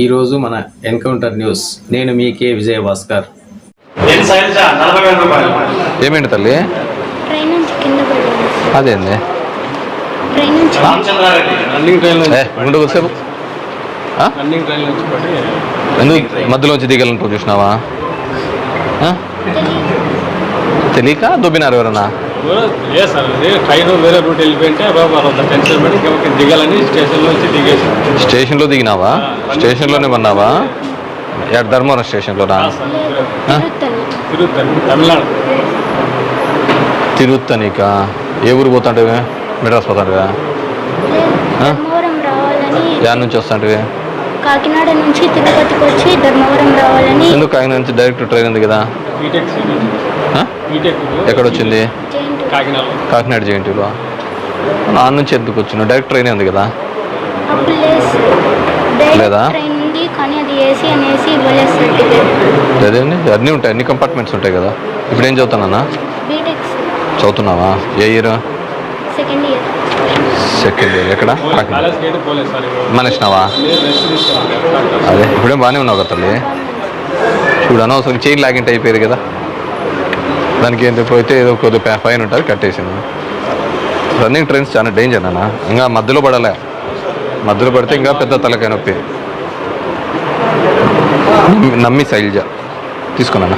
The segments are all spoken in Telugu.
ఈరోజు మన ఎన్కౌంటర్ న్యూస్. నేను మీ కే విజయ భాస్కర్ ఏమేంటి తల్లి? అదేంది? ట్రైన్ నుంచి రామచంద్రారెడ్డి. రన్నింగ్ ట్రైన్ ఏ ఉండు కొద్దిసేపు ఆ? రన్నింగ్ ట్రైన్ నుంచి పడి ఎందుకు మధ్యలోంచి దిగాలను చూసినావా? తెలియక దొబ్బినారు ఎవరన్నా? ఏ సార్ అదే ట్రైన్ వేరే రూట్ వెళ్ళిపోయింటే బాబు వాళ్ళంత టెన్షన్ పెట్టి ఇంకా దిగాలని స్టేషన్లో నుంచి దిగేసి. స్టేషన్లో దిగినావా? స్టేషన్లోనే పన్నావా ఎక్కడ ధర్మవరం స్టేషన్లోనా? తమిళనాడు. తిరుగుతానిక ఏ ఊరు పోతాంటివి? మెడ్రాస్ పోతాంటివా? రావాలని యాడ్ నుంచి వస్తాంటివి? కాకినాడ నుంచి తిరుపతికి వచ్చి ధర్మవరం రావాలని ఎందుకు కాకినాడ నుంచి డైరెక్ట్ ట్రైన్ ఉంది కదా? బీటెక్ ఆ? బీటెక్ ఎక్కడ వచ్చింది? జైంట్ కాకినాడలో కాకినాడ జేఎన్టీలో ఆ నుంచి ఎందుకు వచ్చినావు? డైరెక్ట్ ట్రైన్ ఉంది కదా? అప్పుడు లేదా? ఉంది కానీ అది ఏసీ అనేసి ఇవ్వలేదు సర్టిఫికేట్ అదేండి అన్నీ ఉంటాయి అన్ని కంపార్ట్మెంట్స్ ఉంటాయి కదా. ఇప్పుడు ఏం చదువుతున్నా బీటెక్ చదువుతున్నావా? ఏ year second year second year ఎక్కడ? కాకినాడ. పోలేదు సార్ మనిషినావా అదే ఇప్పుడేం బాగానే ఉన్నావు కదా తల్లి? చూడు అనవసరం చైన్ లాగింటి అయిపోయారు కదా? దానికి ఏంటి పోతే ఏదో కొద్దిగా ఫైన్ ఉంటుంది కట్టేసింది రన్నింగ్ ట్రైన్స్ చాలా డేంజర్ అన్న ఇంకా మధ్యలో పడలే. మధ్యలో పడితే ఇంకా పెద్ద తలకాయ నొప్పి. నమ్మి- శైలజ. తీసుకున్నా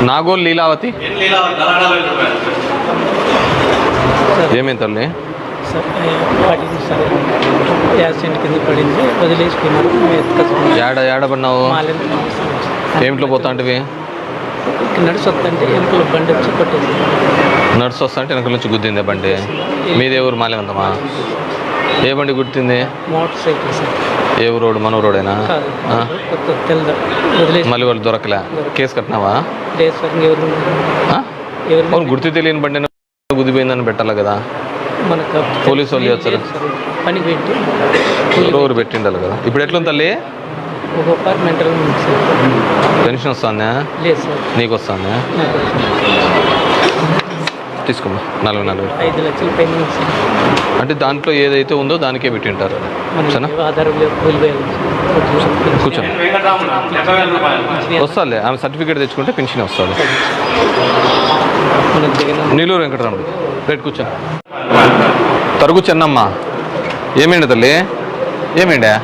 నాగోల్ లీలావతి. ఏమేం తల్లి? యాక్సిడెంట్ కింద పడింది ఎత్తుకొచ్చుకున్నాం ఏడ ఏడ పడినావు ఏమిట్లో పోతాంటివి నడుచొద్దంటే వెనుకల బండి వచ్చి కొట్టేసి నడుచు వస్తా అంటే వెనక నుంచి గుద్దిందే బండి. మీదే ఊరు మాలేమంతమా ఏ బండి గుర్తింది? Motor cycle sir. ఏ రోడ్ మన రోడేనా మళ్ళీ వాళ్ళు దొరకలే. కేసు కట్టినావా? అవును గుర్తు తెలియని బండి గుద్దిపోయిందని పెట్టాలి కదా? పోలీసు వాళ్ళు సార్ పని పెట్టి పెట్టిండాలి కదా. ఇప్పుడు ఎట్లుంది తల్లి? ఉంది సార్. పెన్షన్ వస్తుందా లేదు సార్. నీకు వస్తుందా తీసుకోమ్మా నలభై నలభై ఐదు లక్షల సార్. అంటే దాంట్లో ఏదైతే ఉందో దానికే సరేనా? ఆధారం లేదు కూలిపోయాలి కూర్చోండి. వస్తాలే ఆమె సర్టిఫికేట్ తెచ్చుకుంటే పెన్షన్ వస్తుంది జగన్ నీలూరు వెంకటరాముడు రేట్ కూర్చో తరుగు చెన్నమ్మ. ఏమైంది తల్లి? ఏమైందా?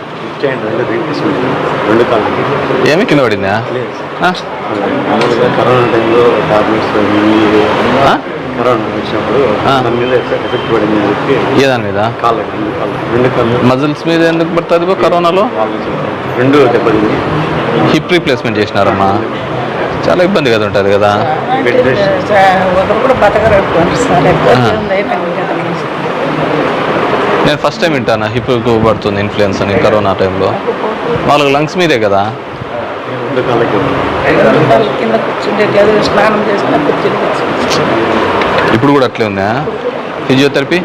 రెండు ఏమి కింద పడిందా? మామూలుగా కరోనా టైంలో టాబ్లెట్స్? కరోనా వచ్చినప్పుడు ఆ. దాని మీద ఎఫెక్ట్ పడింది అని చెప్పి ఏ దాని మీద? కాళ్ళు రెండు కాళ్ళు రెండు కాళ్ళు మజిల్స్ మీద ఎందుకు పడుతుంది బా కరోనాలో. రెండు దెబ్బతింది హిప్ రీప్లేస్మెంట్ చేసినారమ్మా. చాలా ఇబ్బంది కదా ఉంటుంది కదా. బెడ్ రెస్ట్ ఒకరు కూడా బతకరట్టుకోండి సార్ ఎక్కువ ఆ. ఉంది అయిపోయింది. కదా నేను ఫస్ట్ టైం వింటాను? హిప్ పడుతుంది ఇన్ఫ్లుయెన్స్ అని కరోనా టైంలో వాళ్ళకి లంగ్స్ మీదే కదా? ఇప్పుడు కూడా అట్లే ఉందా ఫిజియోథెరపీ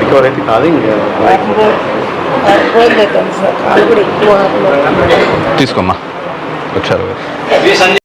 రికవర్ అయితే కాదు తీసుకోమ్మా. వచ్చారు